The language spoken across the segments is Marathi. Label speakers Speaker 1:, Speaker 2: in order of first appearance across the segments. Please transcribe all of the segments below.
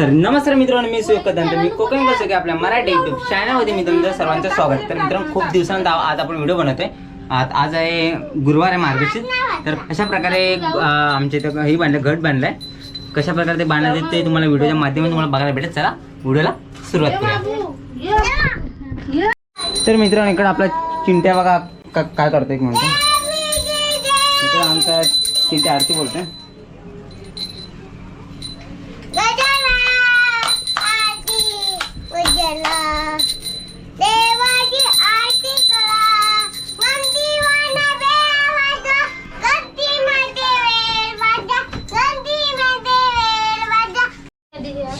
Speaker 1: तर नमस्कार मित्रांनो मी सुयोग कदम मी कोकण कसं की आपल्या मराठी युट्यूब चॅनलमध्ये मी तुमचं सर्वांचं स्वागत. तर मित्रांनो खूप दिवसांत आज आपण व्हिडिओ बनवतोय. आज आज आहे गुरुवार आहे मार्गशीर तर अशा प्रकारे आमच्या इथं हे बांधलं घट बांधलं आहे कशा प्रकारे ते बांधलं ते तुम्हाला व्हिडिओच्या माध्यमातून तुम्हाला बघायला भेटेल. चला व्हिडिओला सुरुवात करूया. तर मित्रांनो इकडं आपला चिंट्या बघा का- काय करतो एक म्हणतो आमचा चिंट्या आरती बोलतोय.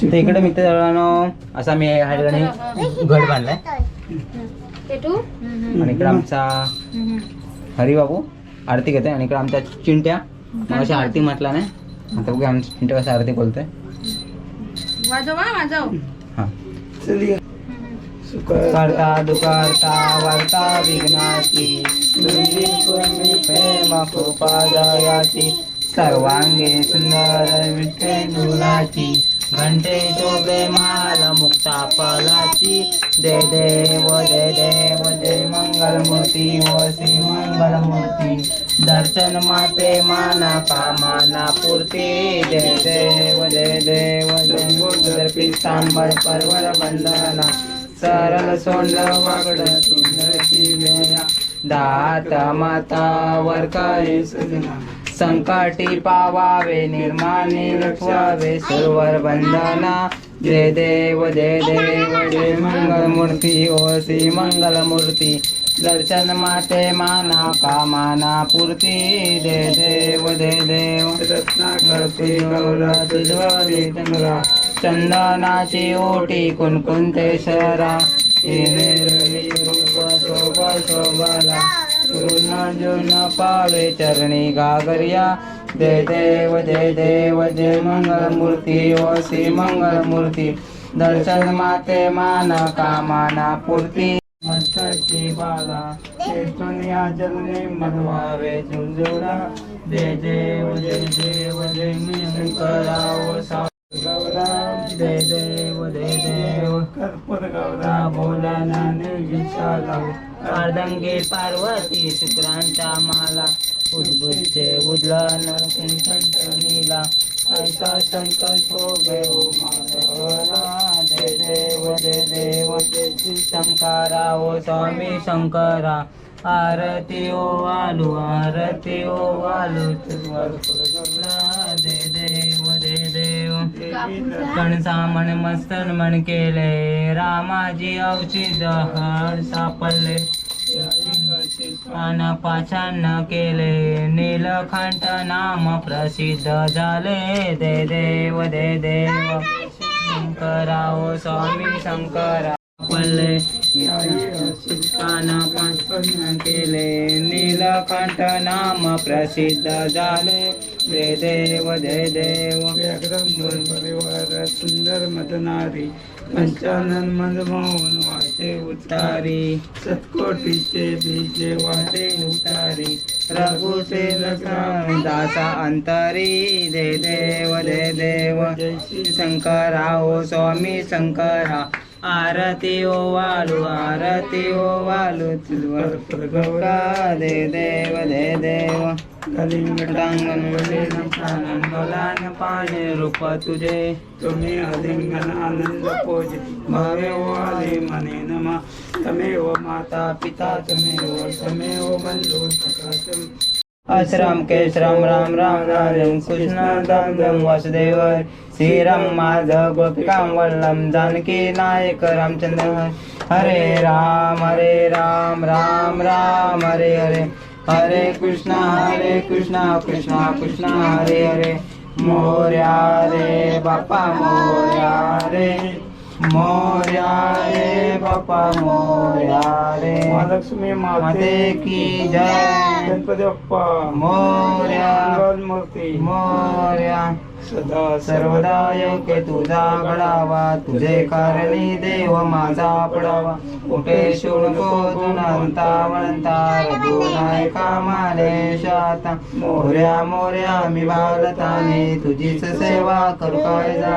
Speaker 1: तर इकडे मित्रांनो असा मी ह्या ठिकाणी घट बांधलाय. आणि इकडे आमचा हरिबाबू आरती घेतोय. आणि इकडे आमच्या चिंट्या. अशी आरती म्हटला नाही. आता बघूया आमच्या चिंट्या कसं आरती बोलतोय. हा करता दुकारता वार्ता विघ्नाची तुझी पूर्वी प्रेम कृपा दयाची सर्वांगे सुंदर विठ्ठे दुलाची घंटे तो माल मुक्ता पलाची. दे देव दे देव दे मंगलमूर्ती व श्री मंगलमूर्ती. दर्शन माते माना कामाना पूर्ती. दे देव दे देव दे मुद्र पिस्तांबर परवर बंधना सरळ सोंड वागड सुंदरची वेया दात माता वर काही सुजना संकटी पावावे निर्माणे लक्षावे सर्वर बंधना जय देव जय देव जय मंगलमूर्ती ओसी ओ दर्शन माते माना कामाना पूर्ती. जय देव जय देव. रत्नाकरती गौरा तुझवारी चंद्रा. चंदनाची ओटी कुणकुणते शरा. शोभा शोभाला. पूर्ण जुन पावे चरणी गागरिया. जय देव जय देव जय मंगलमूर्ती ओसी मंगलमूर्ती. दर्शन माते माना कामाना पूर्ती. मस्तकी बाला दुनिया जलने मनवावे झुंझुरा जय देव जय देव जय मी कराव सा जय देव जय देव अर्धंगे पार्वती शुक्रांचा माला उद्भुतचे उदलन नीला ऐसा संकल्प शोभे ओ जय देव जय देव शंकरा ओ स्वामी शंकरा आरती ओ आलू आरती ओ आलू जय देव जय देव कणसामण मस्तन मन केले रामाजी औषध हळ सापडले. अन पाचान केले नीलकंठ नाम प्रसिद्ध झाले. दे देव दे देव शंकरा ओ स्वामी शंकरा पल्ले केले नीलकंठ नाम प्रसिद्ध झाले. जय देव जय देव. परिवार सुंदर मदनारी पंचानन मनमोहन वाटे उतारी. सतकोटीचे बीजे वाटे उतारी. रघुसे दासा अंतरी. जय देव जय देव. जय श्री शंकरा ओ स्वामी शंकरा. आरती ओ वालू आरती ओ वालू तुझवर गौरा दे देव दे देव. कलिंगडांगण गलान पाणे रूप तुझे तुम्ही अलिंगन आनंद पोजे भवे वाले मने नमा तमेव माता पिता तमेव तमेव बंधू सखा आश्रम केशरम राम राम राम कृष्ण दाम वासुदेव श्रीराम माधव गोपिकाम वल्लम जानकी नायक रामचंद्र हरे राम हरे राम राम राम हरे हरे। हरे कृष्णा हरे कृष्णा कृष्णा कृष्णा हरे हरे। मोर्या रे बापा मोर्या रे। मोर्या रे बापा मोर्या रे
Speaker 2: महालक्ष्मी
Speaker 1: माते की जय।
Speaker 2: गणपती बाप्पा।
Speaker 1: मोर्या।
Speaker 2: मूर्ती।
Speaker 1: मोर्या।
Speaker 2: सदा
Speaker 1: सर्वदा योग्य तुझा घडावा तुझे कारणी देव माझा पडावा. कुठे शुनको दुनंता वणंता रघुनाय कामाने शाता मोऱ्या मोऱ्या मी बालताने तुझीच सेवा करू काय जा?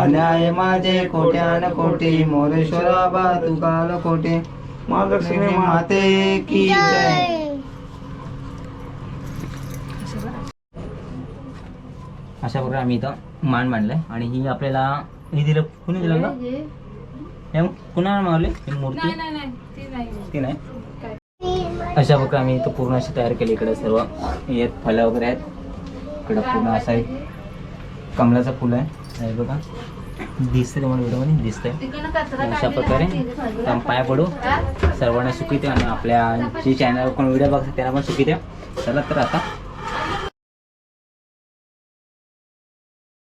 Speaker 1: अन्याय माझे कोट्यान कोटी मोरेश्वरा बा तू काल कोटी
Speaker 2: महालक्ष्मी माते
Speaker 1: माते की जय? अशा प्रकारे आम्ही इथं मान मांडलाय. आणि ही आपल्याला हे दिलं कुणी दिलं का हे कुणाला मावले ही मूर्ती? ती नाही. अशा प्रकारे आम्ही इथं पूर्ण अशी तयार केली इकडे सर्व. यात फळं वगैरे आहेत. इकडं पूर्ण असं आहे कमलाचं फुल आहे. हे बघा. दिसतंय तुम्हाला व्हिडिओमध्ये दिसतंय. अशा प्रकारे पाय पडू. सर्वांना सुखी ठेवा आणि आपल्या जे चॅनल कोण व्हिडिओ बघतात त्यांना पण सुखी ठेवा. चला तर आता